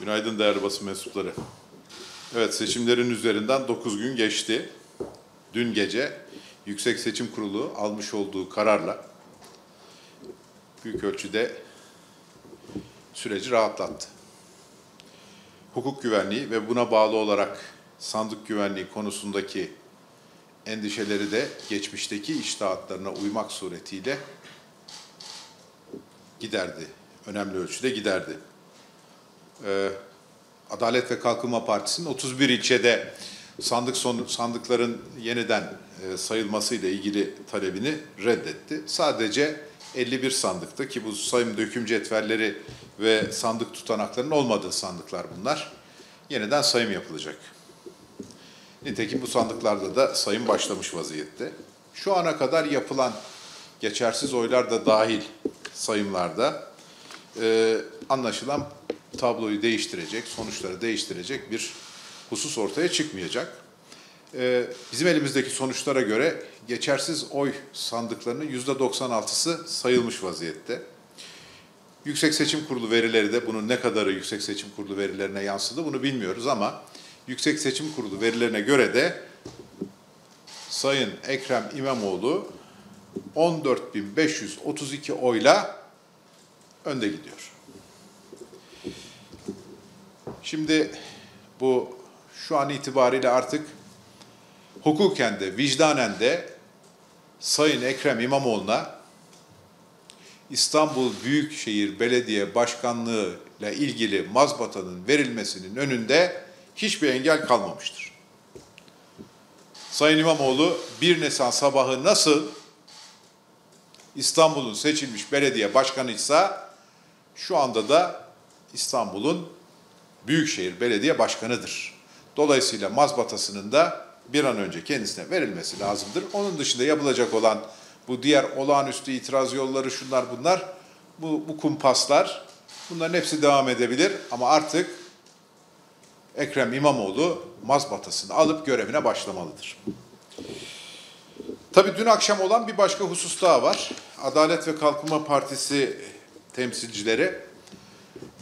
Günaydın değerli basın mensupları. Evet seçimlerin üzerinden 9 gün geçti. Dün gece Yüksek Seçim Kurulu almış olduğu kararla büyük ölçüde süreci rahatlattı. Hukuk güvenliği ve buna bağlı olarak sandık güvenliği konusundaki endişeleri de geçmişteki iştahatlarına uymak suretiyle giderdi. Önemli ölçüde giderdi. Ee, Adalet ve Kalkınma Partisi'nin 31 ilçede sandık son, sandıkların yeniden e, sayılmasıyla ilgili talebini reddetti. Sadece 51 sandıkta ki bu sayım döküm cetvelleri ve sandık tutanaklarının olmadığı sandıklar bunlar. Yeniden sayım yapılacak. Nitekim bu sandıklarda da sayım başlamış vaziyette. Şu ana kadar yapılan geçersiz oylar da dahil sayımlarda e, anlaşılan tabloyu değiştirecek, sonuçları değiştirecek bir husus ortaya çıkmayacak. E, bizim elimizdeki sonuçlara göre geçersiz oy sandıklarının yüzde 96'sı sayılmış vaziyette. Yüksek Seçim Kurulu verileri de bunun ne kadarı Yüksek Seçim Kurulu verilerine yansıdı bunu bilmiyoruz ama Yüksek Seçim Kurulu verilerine göre de Sayın Ekrem İmamoğlu 14.532 oyla önde gidiyor. Şimdi bu şu an itibariyle artık hukuken de vicdanen de Sayın Ekrem İmamoğlu'na İstanbul Büyükşehir Belediye Başkanlığı ile ilgili mazbatanın verilmesinin önünde hiçbir engel kalmamıştır. Sayın İmamoğlu 1 Nisan sabahı nasıl İstanbul'un seçilmiş belediye başkanıysa şu anda da İstanbul'un Büyükşehir Belediye Başkanı'dır. Dolayısıyla mazbatasının da bir an önce kendisine verilmesi lazımdır. Onun dışında yapılacak olan bu diğer olağanüstü itiraz yolları şunlar bunlar, bu, bu kumpaslar bunların hepsi devam edebilir ama artık Ekrem İmamoğlu mazbatasını alıp görevine başlamalıdır. Tabii dün akşam olan bir başka husus daha var. Adalet ve Kalkınma Partisi temsilcileri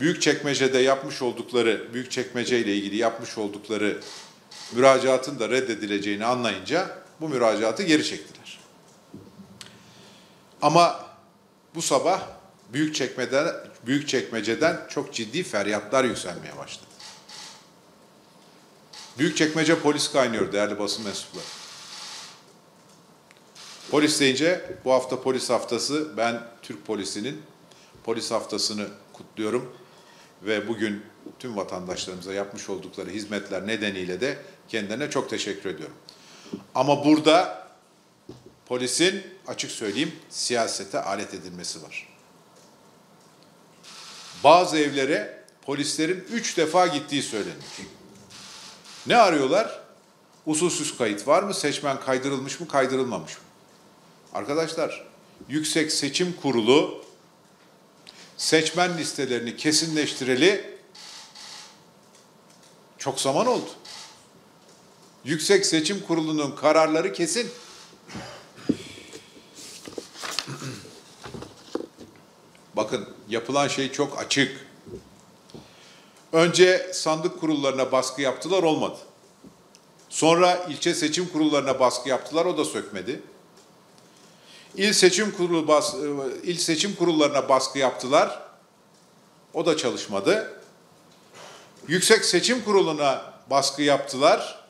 Büyükçekmece'de yapmış oldukları, Büyükçekmece ile ilgili yapmış oldukları müracaatın da reddedileceğini anlayınca bu müracaatı geri çektiler. Ama bu sabah Büyükçekmece'den, Büyükçekmece'den çok ciddi feryatlar yükselmeye başladı. Büyükçekmece polis kaynıyor değerli basın mensupları. Polis deyince bu hafta polis haftası ben Türk polisinin polis haftasını kutluyorum ve bugün tüm vatandaşlarımıza yapmış oldukları hizmetler nedeniyle de kendilerine çok teşekkür ediyorum. Ama burada polisin açık söyleyeyim siyasete alet edilmesi var. Bazı evlere polislerin üç defa gittiği söyleniyor. Ne arıyorlar? Usulsüz kayıt var mı? Seçmen kaydırılmış mı, kaydırılmamış mı? Arkadaşlar, Yüksek Seçim Kurulu seçmen listelerini kesinleştireli çok zaman oldu. Yüksek Seçim Kurulu'nun kararları kesin. Bakın yapılan şey çok açık. Önce sandık kurullarına baskı yaptılar olmadı. Sonra ilçe seçim kurullarına baskı yaptılar o da sökmedi. İl seçim kurulu bas, il seçim kurullarına baskı yaptılar. O da çalışmadı. Yüksek Seçim Kurulu'na baskı yaptılar.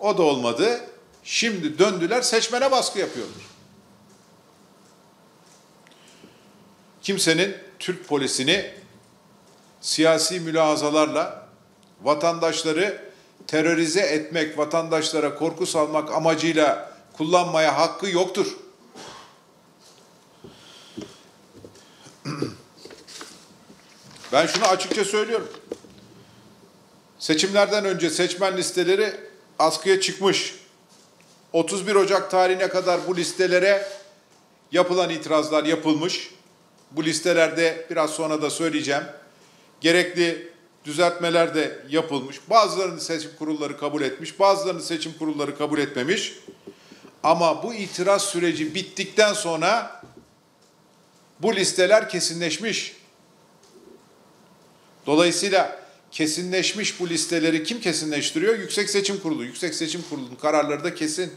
O da olmadı. Şimdi döndüler seçmene baskı yapıyorlar. Kimsenin Türk polisini siyasi mülahazalarla vatandaşları terörize etmek, vatandaşlara korku salmak amacıyla kullanmaya hakkı yoktur. Ben şunu açıkça söylüyorum. Seçimlerden önce seçmen listeleri askıya çıkmış. 31 Ocak tarihine kadar bu listelere yapılan itirazlar yapılmış. Bu listelerde biraz sonra da söyleyeceğim. Gerekli düzeltmeler de yapılmış. Bazılarını seçim kurulları kabul etmiş, bazılarını seçim kurulları kabul etmemiş. Ama bu itiraz süreci bittikten sonra bu listeler kesinleşmiş. Dolayısıyla kesinleşmiş bu listeleri kim kesinleştiriyor? Yüksek Seçim Kurulu. Yüksek Seçim Kurulu'nun kararları da kesin.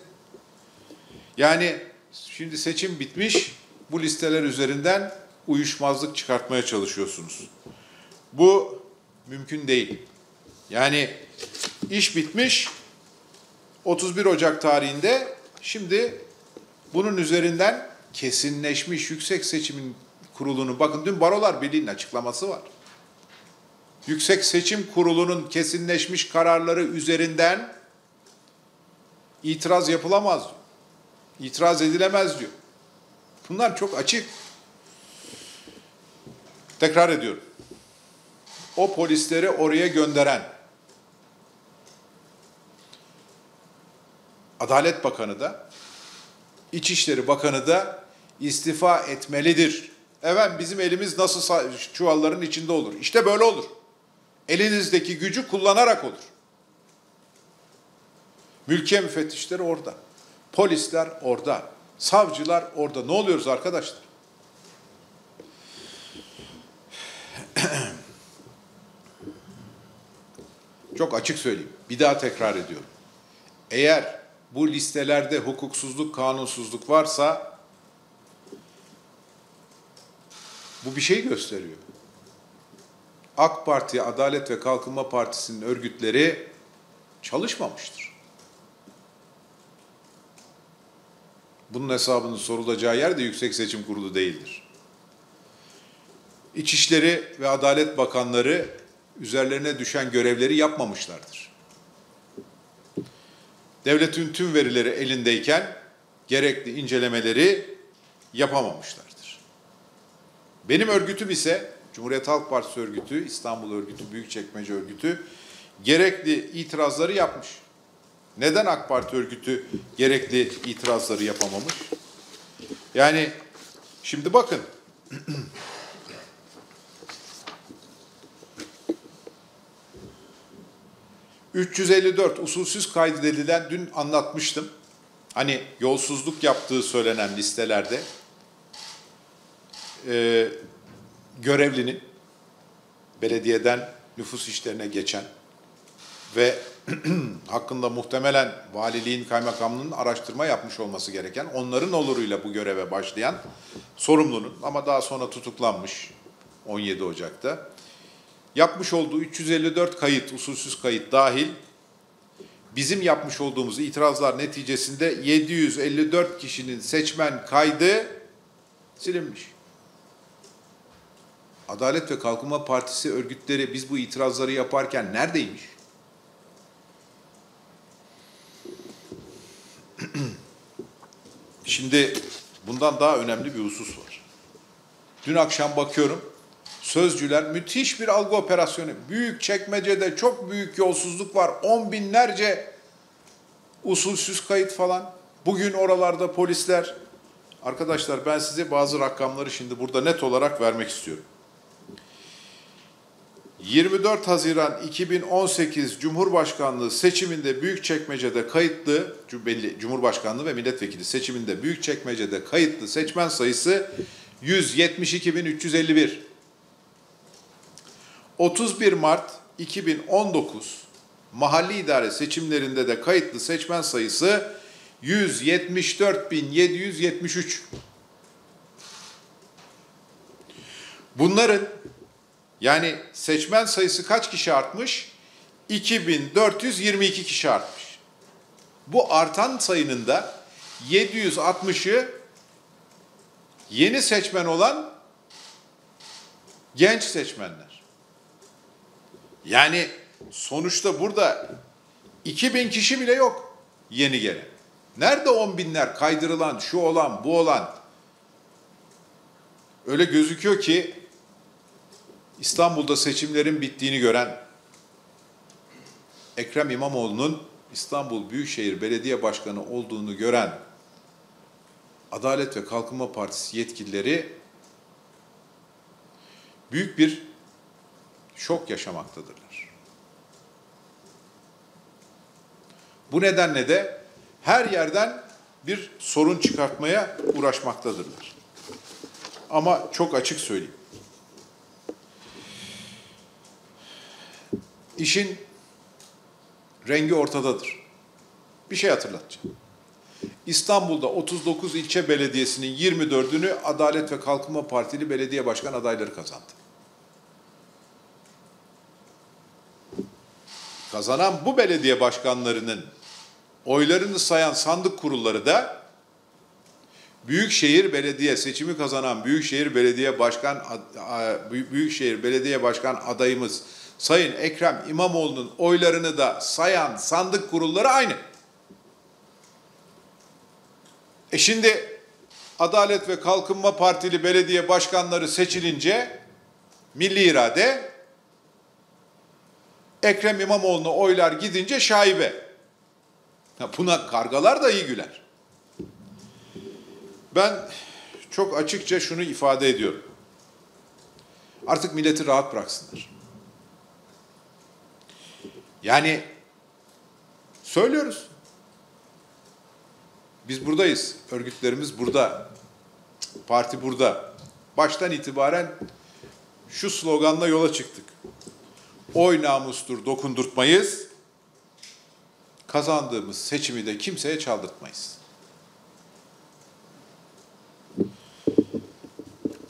Yani şimdi seçim bitmiş, bu listeler üzerinden uyuşmazlık çıkartmaya çalışıyorsunuz. Bu mümkün değil. Yani iş bitmiş, 31 Ocak tarihinde şimdi bunun üzerinden kesinleşmiş Yüksek Seçim Kurulu'nun, bakın dün Barolar Birliği'nin açıklaması var. Yüksek Seçim Kurulu'nun kesinleşmiş kararları üzerinden itiraz yapılamaz diyor. İtiraz edilemez diyor. Bunlar çok açık. Tekrar ediyorum. O polisleri oraya gönderen Adalet Bakanı da İçişleri Bakanı da istifa etmelidir. Evet bizim elimiz nasıl çuvalların içinde olur. İşte böyle olur. Elinizdeki gücü kullanarak olur. Mülkiye müfettişleri orada. Polisler orada. Savcılar orada. Ne oluyoruz arkadaşlar? Çok açık söyleyeyim. Bir daha tekrar ediyorum. Eğer bu listelerde hukuksuzluk, kanunsuzluk varsa bu bir şey gösteriyor. AK Parti, Adalet ve Kalkınma Partisi'nin örgütleri çalışmamıştır. Bunun hesabının sorulacağı yer de Yüksek Seçim Kurulu değildir. İçişleri ve Adalet Bakanları üzerlerine düşen görevleri yapmamışlardır. Devletin tüm verileri elindeyken gerekli incelemeleri yapamamışlardır. Benim örgütüm ise Cumhuriyet Halk Partisi örgütü, İstanbul örgütü, Büyükçekmece örgütü gerekli itirazları yapmış. Neden AK Parti örgütü gerekli itirazları yapamamış? Yani şimdi bakın. ...354 usulsüz kaydedilen dün anlatmıştım. Hani yolsuzluk yaptığı söylenen listelerde... E, ...görevlinin... ...belediyeden nüfus işlerine geçen ve hakkında muhtemelen valiliğin, kaymakamlığının araştırma yapmış olması gereken, onların oluruyla bu göreve başlayan sorumlunun ama daha sonra tutuklanmış 17 Ocak'ta, yapmış olduğu 354 kayıt, usulsüz kayıt dahil, bizim yapmış olduğumuz itirazlar neticesinde 754 kişinin seçmen kaydı silinmiş. Adalet ve Kalkınma Partisi örgütleri biz bu itirazları yaparken neredeymiş? Şimdi bundan daha önemli bir husus var. Dün akşam bakıyorum, sözcüler müthiş bir algı operasyonu. Büyük çekmecede çok büyük yolsuzluk var. On binlerce usulsüz kayıt falan. Bugün oralarda polisler. Arkadaşlar ben size bazı rakamları şimdi burada net olarak vermek istiyorum. 24 Haziran 2018 Cumhurbaşkanlığı seçiminde Büyükçekmece'de kayıtlı Cumhurbaşkanlığı ve milletvekili seçiminde Büyükçekmece'de kayıtlı seçmen sayısı 172.351. 31 Mart 2019 mahalli idare seçimlerinde de kayıtlı seçmen sayısı 174.773. Bunların yani seçmen sayısı kaç kişi artmış? 2422 kişi artmış. Bu artan sayının da 760'ı yeni seçmen olan genç seçmenler. Yani sonuçta burada 2000 kişi bile yok yeni gelen. Nerede on binler kaydırılan, şu olan, bu olan? Öyle gözüküyor ki İstanbul'da seçimlerin bittiğini gören Ekrem İmamoğlu'nun İstanbul Büyükşehir Belediye Başkanı olduğunu gören Adalet ve Kalkınma Partisi yetkilileri büyük bir şok yaşamaktadırlar. Bu nedenle de her yerden bir sorun çıkartmaya uğraşmaktadırlar. Ama çok açık söyleyeyim. İşin rengi ortadadır. Bir şey hatırlatacağım. İstanbul'da 39 ilçe belediyesinin 24'ünü Adalet ve Kalkınma Partili belediye başkan adayları kazandı. Kazanan bu belediye başkanlarının oylarını sayan sandık kurulları da Büyükşehir Belediye seçimi kazanan Büyükşehir Belediye Başkan Büyükşehir Belediye Başkan adayımız Sayın Ekrem İmamoğlu'nun oylarını da sayan sandık kurulları aynı. E şimdi Adalet ve Kalkınma Partili belediye başkanları seçilince milli irade Ekrem İmamoğlu'na oylar gidince şaibe. Buna kargalar da iyi güler. Ben çok açıkça şunu ifade ediyorum. Artık milleti rahat bıraksınlar. Yani söylüyoruz. Biz buradayız. Örgütlerimiz burada. Parti burada. Baştan itibaren şu sloganla yola çıktık. Oy namustur dokundurtmayız. Kazandığımız seçimi de kimseye çaldırtmayız.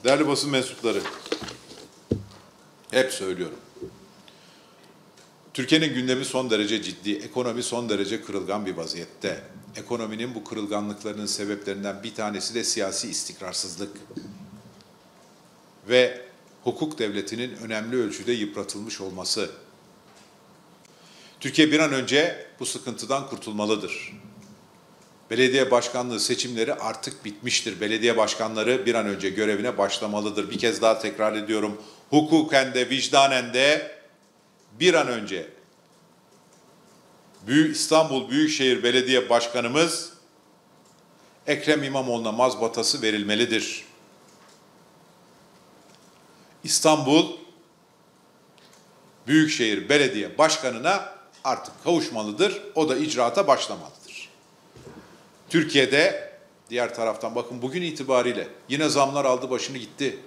Değerli basın mensupları, hep söylüyorum. Türkiye'nin gündemi son derece ciddi, ekonomi son derece kırılgan bir vaziyette. Ekonominin bu kırılganlıklarının sebeplerinden bir tanesi de siyasi istikrarsızlık ve hukuk devletinin önemli ölçüde yıpratılmış olması. Türkiye bir an önce bu sıkıntıdan kurtulmalıdır. Belediye başkanlığı seçimleri artık bitmiştir. Belediye başkanları bir an önce görevine başlamalıdır. Bir kez daha tekrar ediyorum. Hukuken de vicdanen de bir an önce Büyük İstanbul Büyükşehir Belediye Başkanımız Ekrem İmamoğlu'na mazbatası verilmelidir. İstanbul Büyükşehir Belediye Başkanı'na artık kavuşmalıdır. O da icraata başlamalıdır. Türkiye'de diğer taraftan bakın bugün itibariyle yine zamlar aldı başını gitti.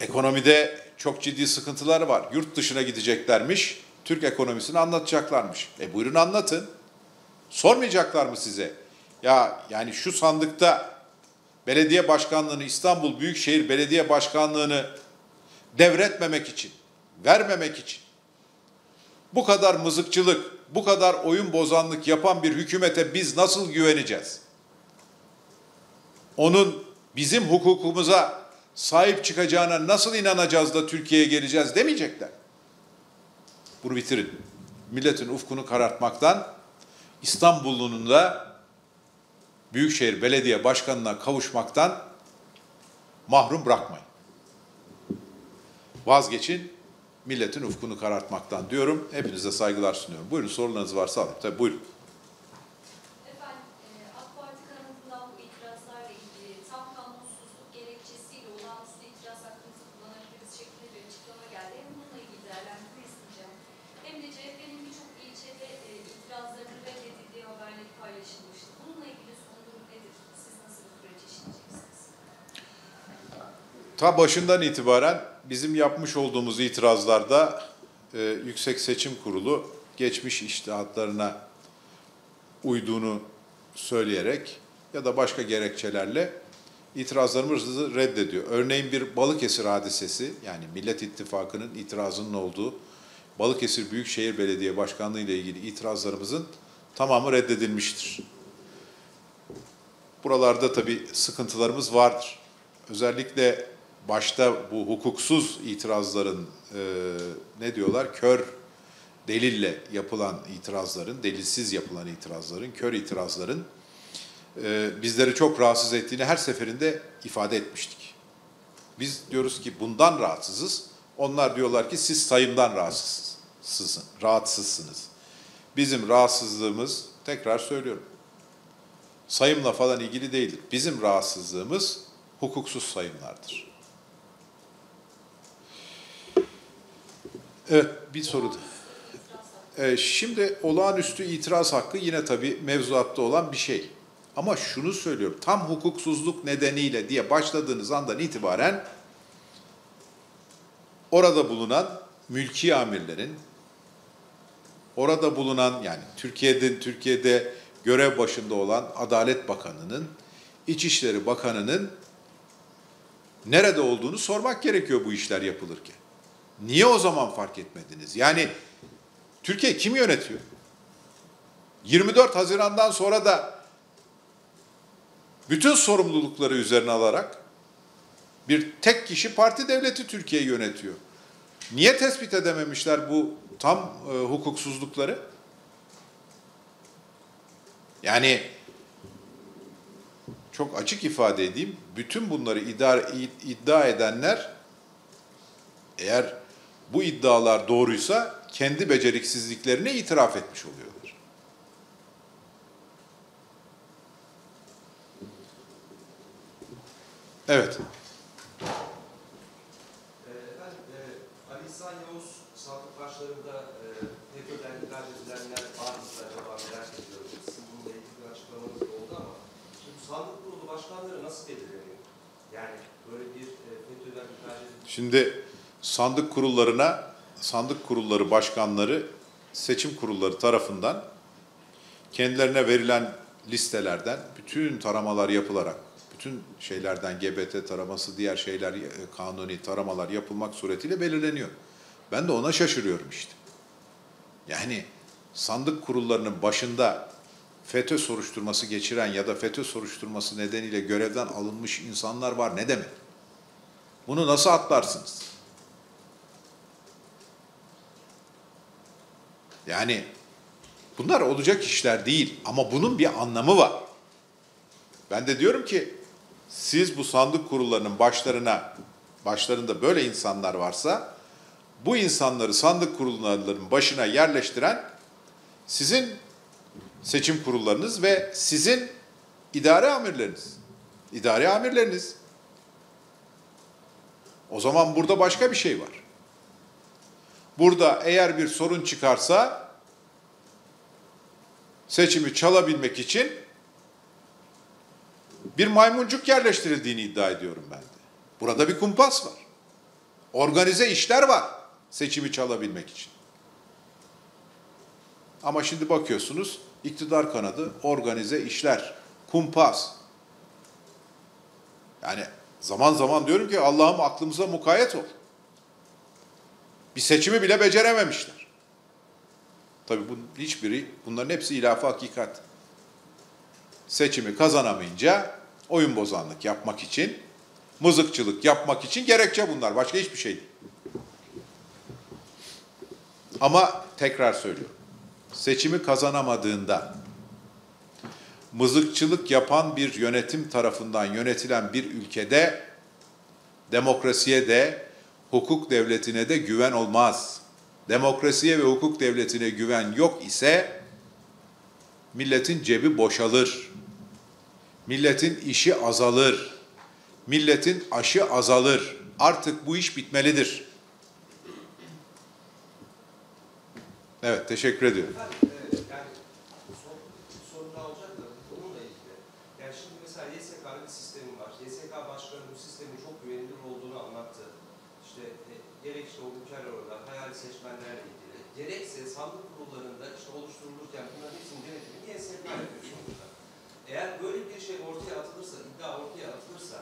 Ekonomide çok ciddi sıkıntılar var. Yurt dışına gideceklermiş, Türk ekonomisini anlatacaklarmış. E buyurun anlatın. Sormayacaklar mı size? Ya yani şu sandıkta belediye başkanlığını, İstanbul Büyükşehir Belediye Başkanlığını devretmemek için, vermemek için bu kadar mızıkçılık, bu kadar oyun bozanlık yapan bir hükümete biz nasıl güveneceğiz? Onun bizim hukukumuza sahip çıkacağına nasıl inanacağız da Türkiye'ye geleceğiz demeyecekler. Bunu bitirin. Milletin ufkunu karartmaktan İstanbul'un da Büyükşehir Belediye Başkanı'na kavuşmaktan mahrum bırakmayın. Vazgeçin, milletin ufkunu karartmaktan diyorum. Hepinize saygılar sunuyorum. Buyurun sorularınız varsa alayım. Tabii buyurun. Efendim, e, AK Parti kanadından bu itirazlarla ilgili tam kanunsuzluk gerekçesiyle olağanüstü itiraz hakkımızı kullanabiliriz şeklinde bir açıklama geldi. Hem bununla ilgili değerlendirme isteyeceğim. Hem de CHP'nin birçok ilçede e, itirazlarının reddedildiği haberleri paylaşılmıştı. Bununla ilgili son durum nedir? Siz nasıl bir süreç işleyeceksiniz? Ta başından itibaren bizim yapmış olduğumuz itirazlarda e, Yüksek Seçim Kurulu geçmiş iştihatlarına uyduğunu söyleyerek ya da başka gerekçelerle itirazlarımızı reddediyor. Örneğin bir Balıkesir hadisesi yani Millet İttifakı'nın itirazının olduğu Balıkesir Büyükşehir Belediye Başkanlığı ile ilgili itirazlarımızın tamamı reddedilmiştir. Buralarda tabii sıkıntılarımız vardır. Özellikle başta bu hukuksuz itirazların e, ne diyorlar? Kör delille yapılan itirazların, delilsiz yapılan itirazların, kör itirazların e, bizleri çok rahatsız ettiğini her seferinde ifade etmiştik. Biz diyoruz ki bundan rahatsızız. Onlar diyorlar ki siz sayımdan rahatsızsınız. rahatsızsınız. Bizim rahatsızlığımız, tekrar söylüyorum, sayımla falan ilgili değildir. Bizim rahatsızlığımız hukuksuz sayımlardır. Evet, bir soru. Ee, şimdi olağanüstü itiraz hakkı yine tabii mevzuatta olan bir şey. Ama şunu söylüyorum, tam hukuksuzluk nedeniyle diye başladığınız andan itibaren orada bulunan mülki amirlerin, orada bulunan yani Türkiye'de Türkiye'de görev başında olan Adalet Bakanı'nın, İçişleri Bakanı'nın nerede olduğunu sormak gerekiyor bu işler yapılırken. Niye o zaman fark etmediniz? Yani Türkiye kim yönetiyor? 24 Haziran'dan sonra da bütün sorumlulukları üzerine alarak bir tek kişi parti devleti Türkiye'yi yönetiyor. Niye tespit edememişler bu tam e, hukuksuzlukları? Yani çok açık ifade edeyim, bütün bunları iddia, iddia edenler eğer bu iddialar doğruysa kendi beceriksizliklerini itiraf etmiş oluyorlar. Evet. Ee, Efendim, e, Ali İhsan Yavuz sandık başlarında e, FETÖ'den ihraç edilenler var mı acaba merak ediyorum. Sizin bununla ilgili bir açıklamanız da oldu ama şimdi sandık kurulu başkanları nasıl belirleniyor? Yani böyle bir e, FETÖ'den ihraç edilmiş Şimdi sandık kurullarına, sandık kurulları başkanları seçim kurulları tarafından kendilerine verilen listelerden bütün taramalar yapılarak, bütün şeylerden GBT taraması, diğer şeyler, e, kanuni taramalar yapılmak suretiyle belirleniyor. Ben de ona şaşırıyorum işte. Yani sandık kurullarının başında FETÖ soruşturması geçiren ya da FETÖ soruşturması nedeniyle görevden alınmış insanlar var ne demek? Bunu nasıl atlarsınız? Yani bunlar olacak işler değil ama bunun bir anlamı var. Ben de diyorum ki siz bu sandık kurullarının başlarına başlarında böyle insanlar varsa bu insanları sandık kurullarının başına yerleştiren sizin seçim kurullarınız ve sizin idare amirleriniz. İdare amirleriniz. O zaman burada başka bir şey var. Burada eğer bir sorun çıkarsa seçimi çalabilmek için bir maymuncuk yerleştirildiğini iddia ediyorum ben de. Burada bir kumpas var. Organize işler var seçimi çalabilmek için. Ama şimdi bakıyorsunuz iktidar kanadı organize işler, kumpas. Yani zaman zaman diyorum ki Allah'ım aklımıza mukayyet ol. Bir seçimi bile becerememişler. Tabii bunun hiçbiri, bunların hepsi ilafı hakikat. Seçimi kazanamayınca oyun bozanlık yapmak için, mızıkçılık yapmak için gerekçe bunlar. Başka hiçbir şey değil. Ama tekrar söylüyorum. Seçimi kazanamadığında mızıkçılık yapan bir yönetim tarafından yönetilen bir ülkede demokrasiye de hukuk devletine de güven olmaz. Demokrasiye ve hukuk devletine güven yok ise milletin cebi boşalır. Milletin işi azalır. Milletin aşı azalır. Artık bu iş bitmelidir. Evet, teşekkür ediyorum. Yani şimdi mesela YSK'nın bir sistemi var. YSK başkanı bu sistemin çok güvenilir olduğunu anlattı. İşte e, gerek işte o orada hayali seçmenlerle ilgili. Gerekse sandık kurullarında işte oluşturulurken bunların hepsinin denetimini YSK yapıyor sonuçta. Eğer böyle bir şey ortaya atılırsa, iddia ortaya atılırsa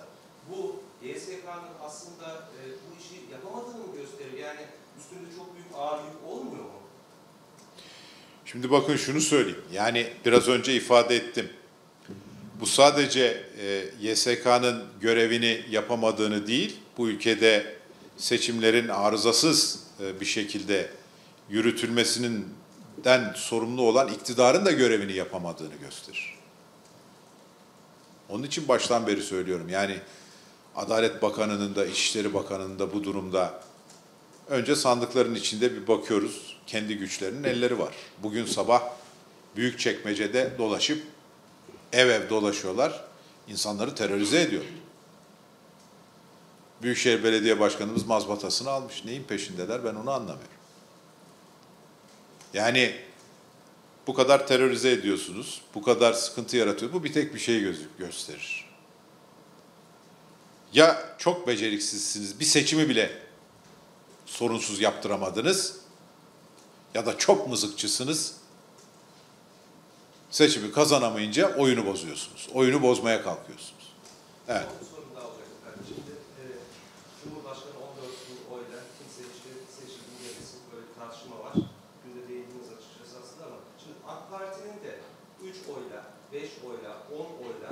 bu YSK'nın aslında e, bu işi yapamadığını mı gösterir? Yani üstünde çok büyük ağır yük olmuyor mu? Şimdi bakın şunu söyleyeyim. Yani biraz önce ifade ettim. Bu sadece e, YSK'nın görevini yapamadığını değil, bu ülkede seçimlerin arızasız e, bir şekilde yürütülmesinden sorumlu olan iktidarın da görevini yapamadığını gösterir. Onun için baştan beri söylüyorum. Yani Adalet Bakanı'nın da İçişleri Bakanı'nın da bu durumda önce sandıkların içinde bir bakıyoruz. Kendi güçlerinin elleri var. Bugün sabah Büyükçekmece'de dolaşıp ev ev dolaşıyorlar. İnsanları terörize ediyor. Büyükşehir Belediye Başkanımız mazbatasını almış. Neyin peşindeler ben onu anlamıyorum. Yani bu kadar terörize ediyorsunuz, bu kadar sıkıntı yaratıyor. Bu bir tek bir şey gösterir. Ya çok beceriksizsiniz, bir seçimi bile sorunsuz yaptıramadınız ya da çok mızıkçısınız. Seçimi kazanamayınca oyunu bozuyorsunuz. Oyunu bozmaya kalkıyorsunuz. Evet. Son sorum daha olacak efendim. Şimdi e, Cumhurbaşkanı 14 bin oyla kimse işte seçildiği demesin. Böyle bir tartışma var. Dün de değindiniz açıkçası aslında ama şimdi AK Parti'nin de 3 oyla, 5 oyla, 10 oyla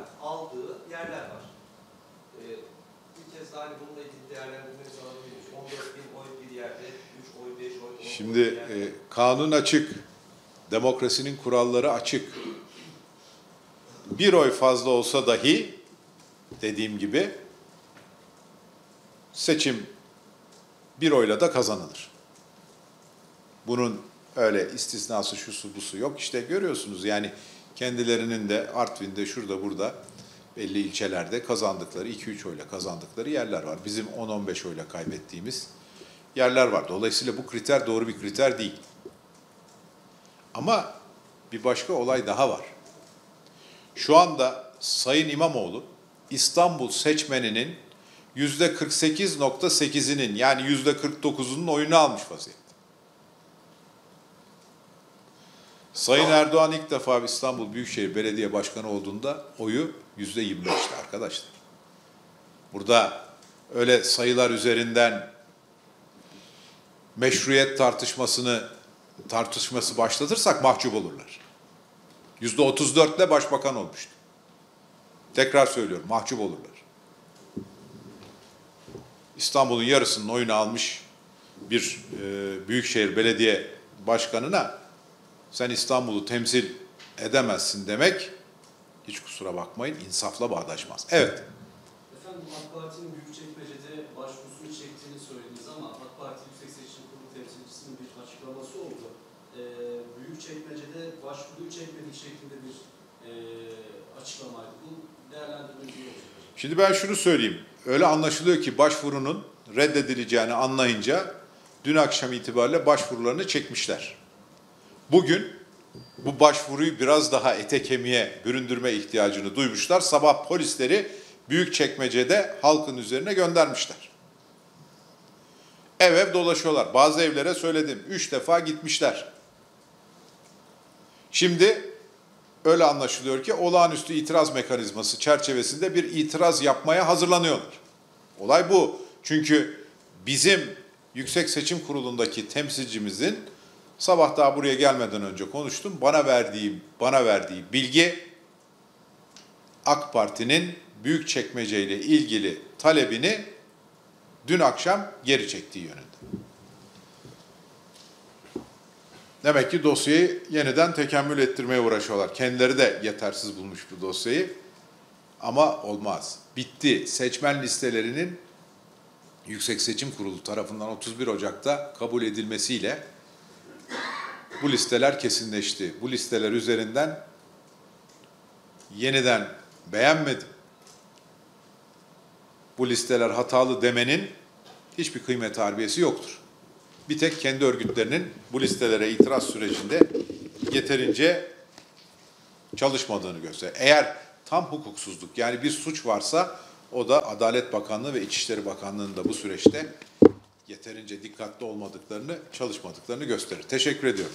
aldığı yerler var. E, bir kez daha hani bununla ilgili değerlendirmenizi alabilir miyiz? 14 bin oy bir yerde, 3 oy, 5 oy, 10 oy Şimdi e, kanun açık, demokrasinin kuralları açık. Bir oy fazla olsa dahi dediğim gibi seçim bir oyla da kazanılır. Bunun öyle istisnası şusu busu yok. İşte görüyorsunuz yani kendilerinin de Artvin'de şurada burada belli ilçelerde kazandıkları 2-3 oyla kazandıkları yerler var. Bizim 10-15 oyla kaybettiğimiz yerler var. Dolayısıyla bu kriter doğru bir kriter değil. Ama bir başka olay daha var. Şu anda Sayın İmamoğlu İstanbul seçmeninin yüzde 48.8'inin yani yüzde 49'unun oyunu almış vaziyette. Sayın Erdoğan ilk defa İstanbul Büyükşehir Belediye Başkanı olduğunda oyu yüzde 25'ti arkadaşlar. Burada öyle sayılar üzerinden meşruiyet tartışmasını tartışması başlatırsak mahcup olurlar. Yüzde 34 ile başbakan olmuştu. Tekrar söylüyorum mahcup olurlar. İstanbul'un yarısının oyunu almış bir e, büyükşehir belediye başkanına sen İstanbul'u temsil edemezsin demek hiç kusura bakmayın insafla bağdaşmaz. Evet. Efendim AK Parti'nin Büyükçekmece'de başvurusunu çektiğini söylediniz ama AK Parti Yüksek Seçim Kurulu temsilcisinin bir açıklaması oldu. Ee, Büyükçekmece'de başvuruyu çekmedik şeklinde bir e, açıklamaydı. Bu değerlendirmeniz? Şimdi ben şunu söyleyeyim. Öyle anlaşılıyor ki başvurunun reddedileceğini anlayınca dün akşam itibariyle başvurularını çekmişler. Bugün bu başvuruyu biraz daha ete kemiğe büründürme ihtiyacını duymuşlar. Sabah polisleri büyük çekmecede halkın üzerine göndermişler. Ev ev dolaşıyorlar. Bazı evlere söyledim. Üç defa gitmişler. Şimdi öyle anlaşılıyor ki olağanüstü itiraz mekanizması çerçevesinde bir itiraz yapmaya hazırlanıyorlar. Olay bu. Çünkü bizim Yüksek Seçim Kurulu'ndaki temsilcimizin sabah daha buraya gelmeden önce konuştum. Bana verdiği bana verdiği bilgi AK Parti'nin Büyükçekmece ile ilgili talebini dün akşam geri çektiği yönünde. Demek ki dosyayı yeniden tekemmül ettirmeye uğraşıyorlar. Kendileri de yetersiz bulmuş bu dosyayı. Ama olmaz. Bitti. Seçmen listelerinin Yüksek Seçim Kurulu tarafından 31 Ocak'ta kabul edilmesiyle bu listeler kesinleşti. Bu listeler üzerinden yeniden beğenmedim. Bu listeler hatalı demenin hiçbir kıymet harbiyesi yoktur. Bir tek kendi örgütlerinin bu listelere itiraz sürecinde yeterince çalışmadığını gösteriyor. Eğer tam hukuksuzluk yani bir suç varsa o da Adalet Bakanlığı ve İçişleri Bakanlığı'nın da bu süreçte yeterince dikkatli olmadıklarını, çalışmadıklarını gösterir. Teşekkür ediyorum.